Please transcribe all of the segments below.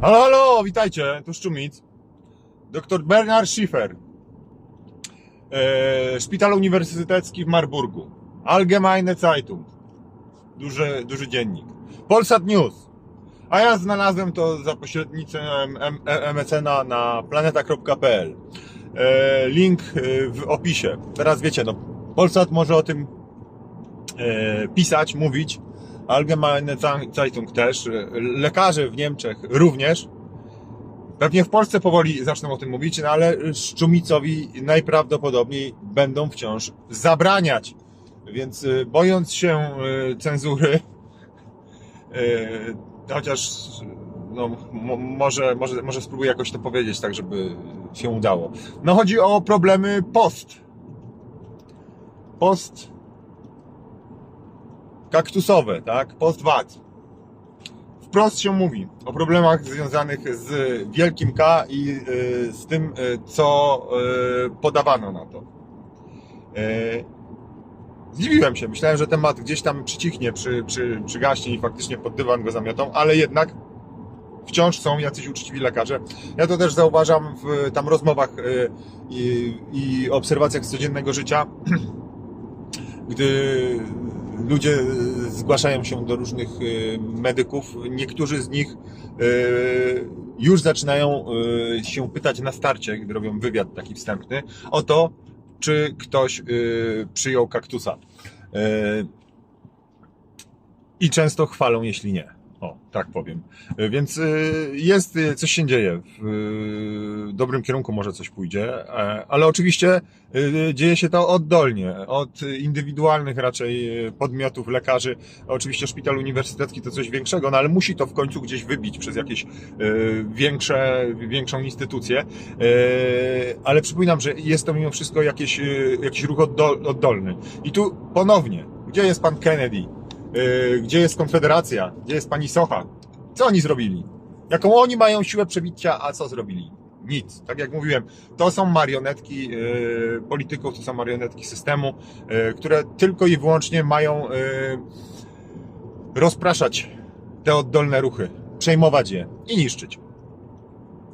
Halo, halo, witajcie, tu Szczumic. Dr Bernard Schiffer. E, Szpital Uniwersytecki w Marburgu. Allgemeine Zeitung. Duży, duży dziennik. Polsat News. A ja znalazłem to za pośrednictwem M- M- MCN na planeta.pl. E, Link e, w opisie. Teraz wiecie, no, Polsat może o tym e, pisać, mówić. Allgemeine Zeitung też. E, Lekarze w Niemczech również. Pewnie w Polsce powoli zaczną o tym mówić, no ale Szczumicowi najprawdopodobniej będą wciąż zabraniać. Więc y, bojąc się y, cenzury, y, chociaż no, mo- może, może, może spróbuję jakoś to powiedzieć tak, żeby się udało. No chodzi o problemy post. Post kaktusowe, tak? Post VAT wprost się mówi o problemach związanych z wielkim K i y, z tym, y, co y, podawano na to. Zdziwiłem się, myślałem, że temat gdzieś tam przycichnie, przy, przy, przygaśnie i faktycznie pod dywan go zamiotą, ale jednak wciąż są jacyś uczciwi lekarze. Ja to też zauważam w tam rozmowach i, i obserwacjach z codziennego życia, gdy ludzie zgłaszają się do różnych y, medyków, niektórzy z nich y, już zaczynają się pytać na starcie, gdy robią wywiad taki wstępny, o to, czy ktoś przyjął kaktusa. I często chwalą, jeśli nie. O, tak powiem. Y, Więc y, jest, y, coś się dzieje. W dobrym kierunku może coś pójdzie, e, ale oczywiście dzieje się to oddolnie, od indywidualnych raczej podmiotów, lekarzy. Oczywiście szpital uniwersytecki to coś większego, no ale musi to w końcu gdzieś wybić przez jakieś większe, większą instytucję. Ale przypominam, że jest to mimo wszystko jakieś, jakiś ruch oddol, oddolny. I tu ponownie, gdzie jest pan Kennedy? Y, Gdzie jest Konfederacja? Gdzie jest pani Socha? Co oni zrobili? Jaką oni mają siłę przebicia, a co zrobili? Nic. Tak jak mówiłem, to są marionetki y, polityków, to są marionetki systemu, y, które tylko i wyłącznie mają rozpraszać te oddolne ruchy, przejmować je i niszczyć.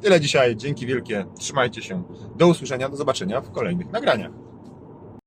Tyle dzisiaj. Dzięki wielkie. Trzymajcie się. Do usłyszenia, do zobaczenia w kolejnych nagraniach.